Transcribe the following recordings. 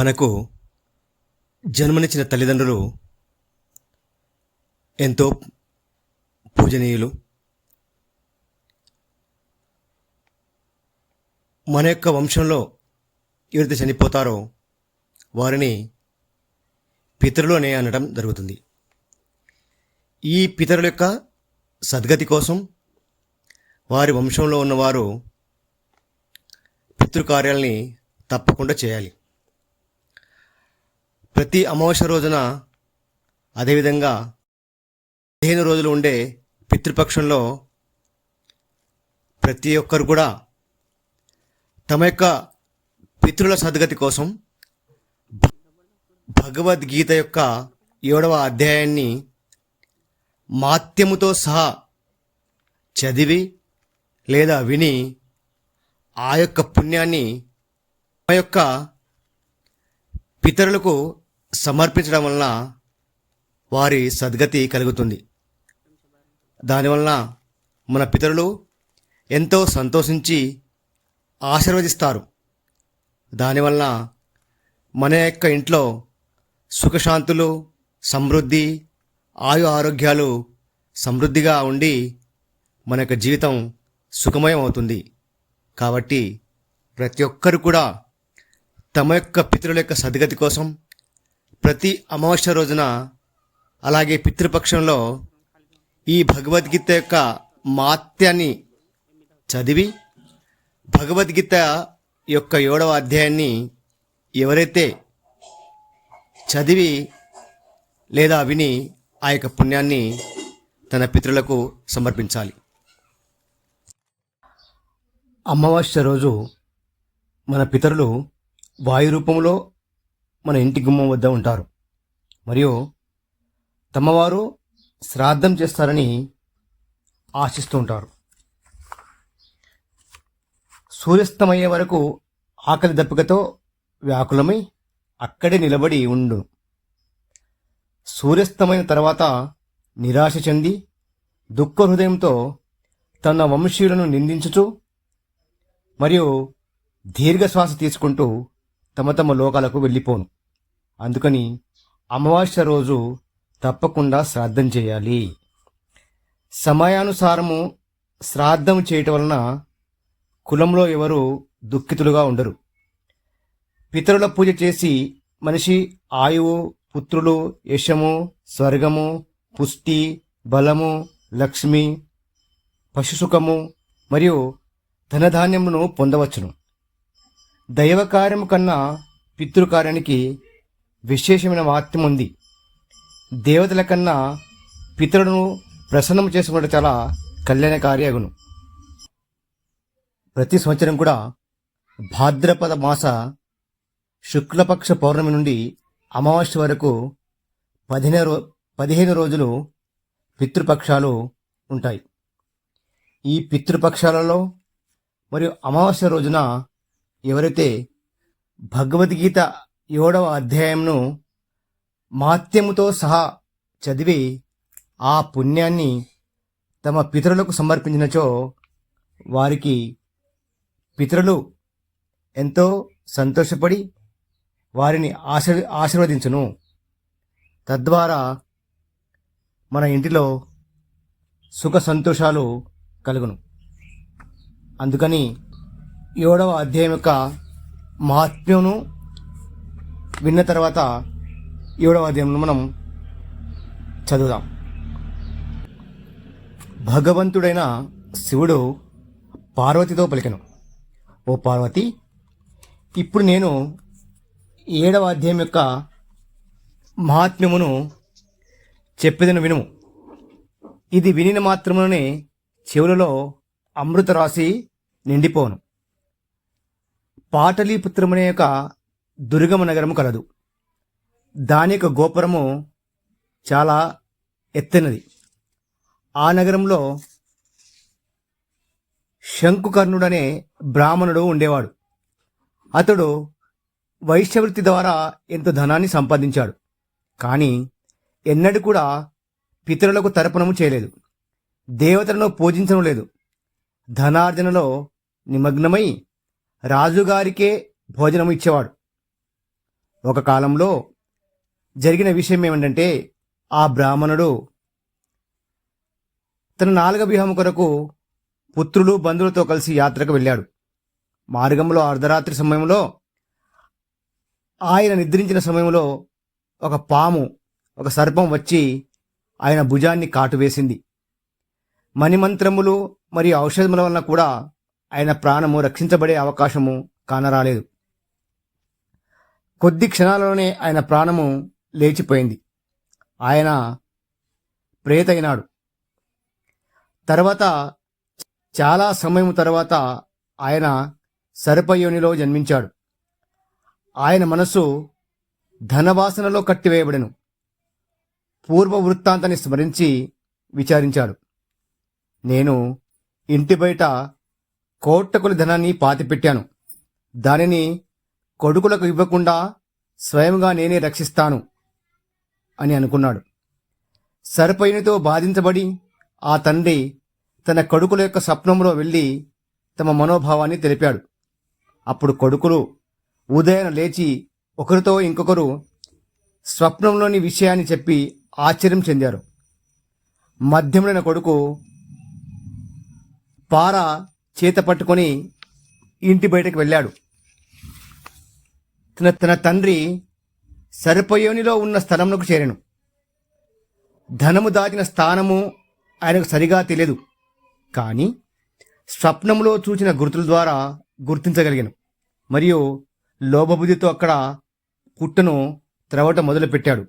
మనకు జన్మనిచ్చిన తల్లిదండ్రులు ఎంతో పూజనీయులు. మన యొక్క వంశంలో ఎవరైతే చనిపోతారో వారిని పితరులు అనే అనడం జరుగుతుంది. ఈ పితరుల యొక్క సద్గతి కోసం వారి వంశంలో ఉన్నవారు పితృకార్యాలని తప్పకుండా చేయాలి. ప్రతి అమావాస్య రోజున అదేవిధంగా పదిహేను రోజులు ఉండే పితృపక్షంలో ప్రతి ఒక్కరు కూడా తమ యొక్క పితృల సద్గతి కోసం భగవద్గీత యొక్క ఏడవ అధ్యాయాన్ని మాత్యముతో సహా చదివి లేదా విని ఆ యొక్క పుణ్యాన్ని ఆ యొక్క పితరులకు సమర్పించడం వలన వారి సద్గతి కలుగుతుంది. దానివలన మన పితరులు ఎంతో సంతోషించి ఆశీర్వదిస్తారు. దానివలన మన యొక్క ఇంట్లో సుఖశాంతులు సమృద్ధి ఆయు ఆరోగ్యాలు సమృద్ధిగా ఉండి మన యొక్క జీవితం సుఖమయం అవుతుంది కాబట్టి ప్రతి ఒక్కరు కూడా తమ యొక్క పితరుల యొక్క సద్గతి కోసం ప్రతి అమావాస్య రోజున అలాగే పితృపక్షంలో ఈ భగవద్గీత యొక్క మాత్యాన్ని చదివి భగవద్గీత యొక్క ఏడవ అధ్యాయాన్ని ఎవరైతే చదివి లేదా విని ఆ యొక్క పుణ్యాన్ని తన పితృలకు సమర్పించాలి. అమావాస్య రోజు మన పితరులు వాయు రూపంలో మన ఇంటి గుమ్మం వద్ద ఉంటారు. మరియు తమవారు శ్రాద్ధం చేస్తారని ఆశిస్తూ ఉంటారు. సూర్యాస్తమయ్యే వరకు ఆకలి దప్పికతో వ్యాకులమై అక్కడే నిలబడి ఉండు. సూర్యాస్తమైన తర్వాత నిరాశ చెంది దుఃఖ హృదయంతో తన వంశీయులను నిందించుచు మరియు దీర్ఘశ్వాస తీసుకుంటూ తమ తమ లోకాలకు వెళ్ళిపోను. అందుకని అమావాస్య రోజు తప్పకుండా శ్రాద్ధం చేయాలి. సమయానుసారము శ్రాద్ధం చేయటం వలన కులంలో ఎవరు దుఃఖితులుగా ఉండరు. పితరుల పూజ చేసి మనిషి ఆయువు పుత్రులు యశము స్వర్గము పుష్టి బలము లక్ష్మి పశుసుఖము మరియు ధనధాన్యమును పొందవచ్చును. దైవకార్యము కన్నా పితృకార్యానికి విశేషమైన మహత్యం ఉంది. దేవతల కన్నా పితరులను ప్రసన్నం చేసుకుంటే చాలా కళ్యాణ అగును. ప్రతి సంవత్సరం కూడా భాద్రపద మాస శుక్లపక్ష పౌర్ణమి నుండి అమావాస్య వరకు పదిహేను రో పదిహేను రోజులు పితృపక్షాలు ఉంటాయి. ఈ పితృపక్షాలలో మరియు అమావాస్య రోజున ఎవరైతే భగవద్గీత ఏడవ అధ్యాయంను మాత్యముతో సహా చదివి ఆ పుణ్యాన్ని తమ పితరులకు సమర్పించినచో వారికి పితరులు ఎంతో సంతోషపడి వారిని ఆశీర్ ఆశీర్వదించును. తద్వారా మన ఇంటిలో సుఖ సంతోషాలు కలుగును. అందుకని ఏడవ అధ్యాయం యొక్క మహాత్మ్యమును విన్న తర్వాత ఏడవ అధ్యాయంలో మనం చదువుదాం. భగవంతుడైన శివుడు పార్వతితో పలికను. ఓ పార్వతి ఇప్పుడు నేను ఏడవ అధ్యాయం యొక్క మహాత్మ్యమును చెప్పేదను వినుము. ఇది వినిన మాత్రమునే చెవులలో అమృత రాశి నిండిపోను. పాటలీపుత్రమనే యొక్క దుర్గమ నగరము కలదు. దాని యొక్క గోపురము చాలా ఎత్తైనది. ఆ నగరంలో శంకుకర్ణుడనే బ్రాహ్మణుడు ఉండేవాడు. అతడు వైశ్యవృత్తి ద్వారా ఎంతో ధనాన్ని సంపాదించాడు. కానీ ఎన్నడూ కూడా పితరులకు తర్పణము చేయలేదు. దేవతలను పూజించడం లేదు. ధనార్జనలో నిమగ్నమై రాజుగారికే భోజనము ఇచ్చేవాడు. ఒక కాలంలో జరిగిన విషయం ఏమిటంటే ఆ బ్రాహ్మణుడు తన నాలుగ వ్యూహం కొరకు పుత్రులు బంధువులతో కలిసి యాత్రకు వెళ్ళాడు. మార్గంలో అర్ధరాత్రి సమయంలో ఆయన నిద్రించిన సమయంలో ఒక పాము ఒక సర్పం వచ్చి ఆయన భుజాన్ని కాటువేసింది. మణిమంత్రములు మరియు ఔషధముల వలన కూడా ఆయన ప్రాణము రక్షించబడే అవకాశము కానరాలేదు. కొద్ది క్షణాలలోనే ఆయన ప్రాణము లేచిపోయింది. ఆయన ప్రేతైనాడు. తర్వాత చాలా సమయం తర్వాత ఆయన సర్పయోనిలో జన్మించాడు. ఆయన మనసు ధనవాసనలో కట్టివేయబడెను. పూర్వ వృత్తాంతాన్ని స్మరించి విచారించాడు. నేను ఇంటి బయట కోట్టకుల ధనాన్ని పాతిపెట్టాను. దానిని కొడుకులకు ఇవ్వకుండా స్వయంగా నేనే రక్షిస్తాను అని అనుకున్నాడు. సరిపోయినతో బాధించబడి ఆ తండ్రి తన కొడుకుల యొక్క స్వప్నంలో వెళ్ళి తమ మనోభావాన్ని తెలిపాడు. అప్పుడు కొడుకులు ఉదయం లేచి ఒకరితో ఇంకొకరు స్వప్నంలోని విషయాన్ని చెప్పి ఆశ్చర్యం చెందారు. మధ్యములైన కొడుకు పార చేత పట్టుకొని ఇంటి బయటకు వెళ్ళాడు. తన తన తండ్రి సరిపోయోనిలో ఉన్న స్థలంలోకి చేరాను. ధనము దాచిన స్థానము ఆయనకు సరిగా తెలియదు. కానీ స్వప్నంలో చూసిన గుర్తుల ద్వారా గుర్తించగలిగాను. మరియు లోభబుద్ధితో అక్కడ పుట్టను త్రవటం మొదలుపెట్టాడు.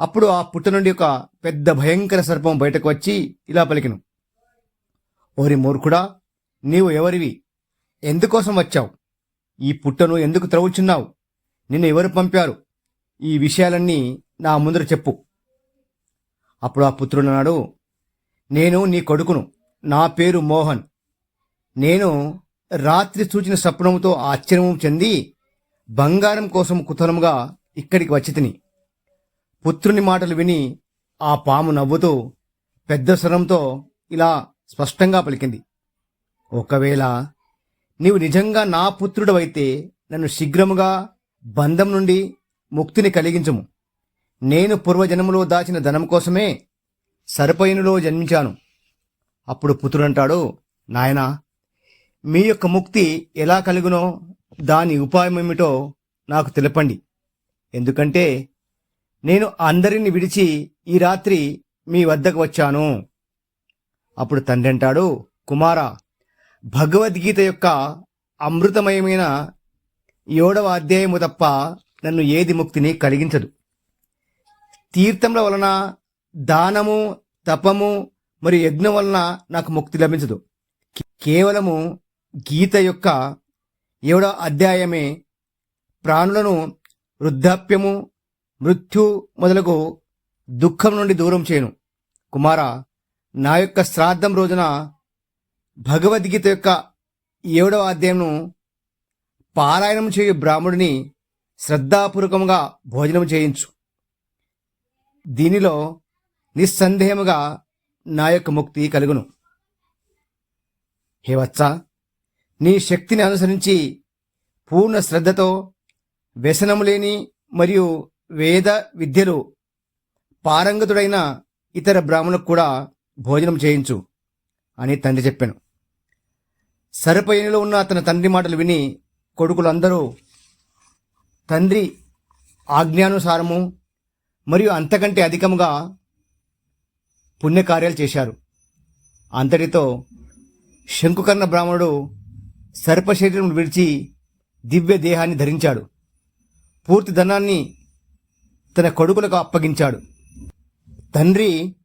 అప్పుడు ఆ పుట్ట నుండి ఒక పెద్ద భయంకర సర్పం బయటకు వచ్చి ఇలా పలికిను. ఓరి మూర్ఖుడా నీవు ఎవరివి? ఎందుకోసం వచ్చావు? ఈ పుట్టను ఎందుకు త్రవుచున్నావు నిన్ను ఎవరు పంపారు? ఈ విషయాలన్నీ నా ముందర చెప్పు. అప్పుడు ఆ పుత్రుడన్నాడు నేను నీ కొడుకును. నా పేరు మోహన్. నేను రాత్రి సూచిన స్వప్నముతో ఆశ్చర్యము చెంది బంగారం కోసం కుతలముగా ఇక్కడికి వచ్చితిని పుత్రుని మాటలు విని ఆ పాము నవ్వుతూ పెద్ద స్వరంతో ఇలా స్పష్టంగా పలికింది. ఒకవేళ నీవు నిజంగా నా పుత్రుడవైతే నన్ను శీఘ్రముగా బంధం నుండి ముక్తిని కలిగించము. నేను పూర్వజన్మలో దాచిన ధనం కోసమే సరిపోయినలో జన్మించాను. అప్పుడు పుత్రుడంటాడు నాయనా మీ యొక్క ముక్తి ఎలా కలుగునో దాని ఉపాయం ఏమిటో నాకు తెలపండి. ఎందుకంటే నేను అందరిని విడిచి ఈ రాత్రి మీ వద్దకు వచ్చాను. అప్పుడు తండ్రి అంటాడు కుమారా భగవద్గీత యొక్క అమృతమయమైన ఏడవ అధ్యాయము తప్ప నన్ను ఏది ముక్తిని కలిగించదు. తీర్థముల వలన దానము తపము మరియు యజ్ఞం వలన నాకు ముక్తి లభించదు. కేవలము గీత యొక్క ఏడవ అధ్యాయమే ప్రాణులను వృద్ధాప్యము మృత్యు మొదలగు దుఃఖం నుండి దూరం చేయను. కుమార నా యొక్క శ్రాద్ధం రోజున భగవద్గీత యొక్క ఏడవ అధ్యాయంను పారాయణం చేయు బ్రాహ్మణుని శ్రద్ధాపూర్వకంగా భోజనం చేయించు. దీనిలో నిస్సందేహముగా నా యొక్క ముక్తి కలుగును. హే వత్స నీ శక్తిని అనుసరించి పూర్ణ శ్రద్ధతో వ్యసనము లేని మరియు వేద విద్యలు పారంగతుడైన ఇతర బ్రాహ్మణులకు కూడా భోజనం చేయించు అని తండ్రి చెప్పాను. సరిపోయినలో ఉన్న అతని తండ్రి మాటలు విని కొడుకులందరూ తండ్రి ఆజ్ఞానుసారము మరియు అంతకంటే అధికముగా పుణ్యకార్యాలు చేశారు. అంతటితో శంకుకర్ణ బ్రాహ్మణుడు సర్పశరీరం విడిచి దివ్య దేహాన్ని ధరించాడు. పూర్తి ధనాన్ని తన కొడుకులకు అప్పగించాడు. తండ్రి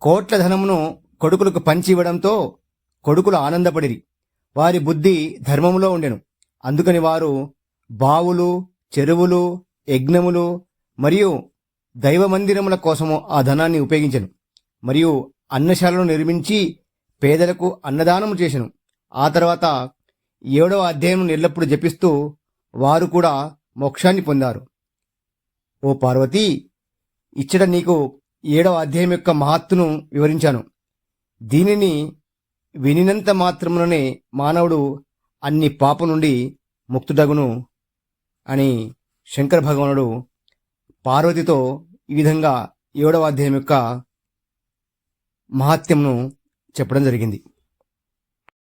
కోట్ల ధనమును కొడుకులకు పంచి ఇవ్వడంతో కొడుకులు ఆనందపడిరి. వారి బుద్ధి ధర్మములో ఉండెను. అందుకని వారు బావులు చెరువులు యజ్ఞములు మరియు దైవ మందిరముల కోసము ఆ ధనాన్ని ఉపయోగించను. మరియు అన్నశాలను నిర్మించి పేదలకు అన్నదానము చేసెను. ఆ తర్వాత ఏడవ అధ్యాయం ఎల్లప్పుడూ జపిస్తూ వారు కూడా మోక్షాన్ని పొందారు. ఓ పార్వతి ఇచ్చట నీకు ఏడవ అధ్యాయం యొక్క మహత్తును వివరించాను. దీనిని వినినంత మాత్రముననే మానవుడు అన్ని పాప నుండి ముక్తుడగును అని శంకర భగవానుడు పార్వతితో ఈ విధంగా ఏడవ అధ్యాయం యొక్క మహాత్మ్యంను చెప్పడం జరిగింది.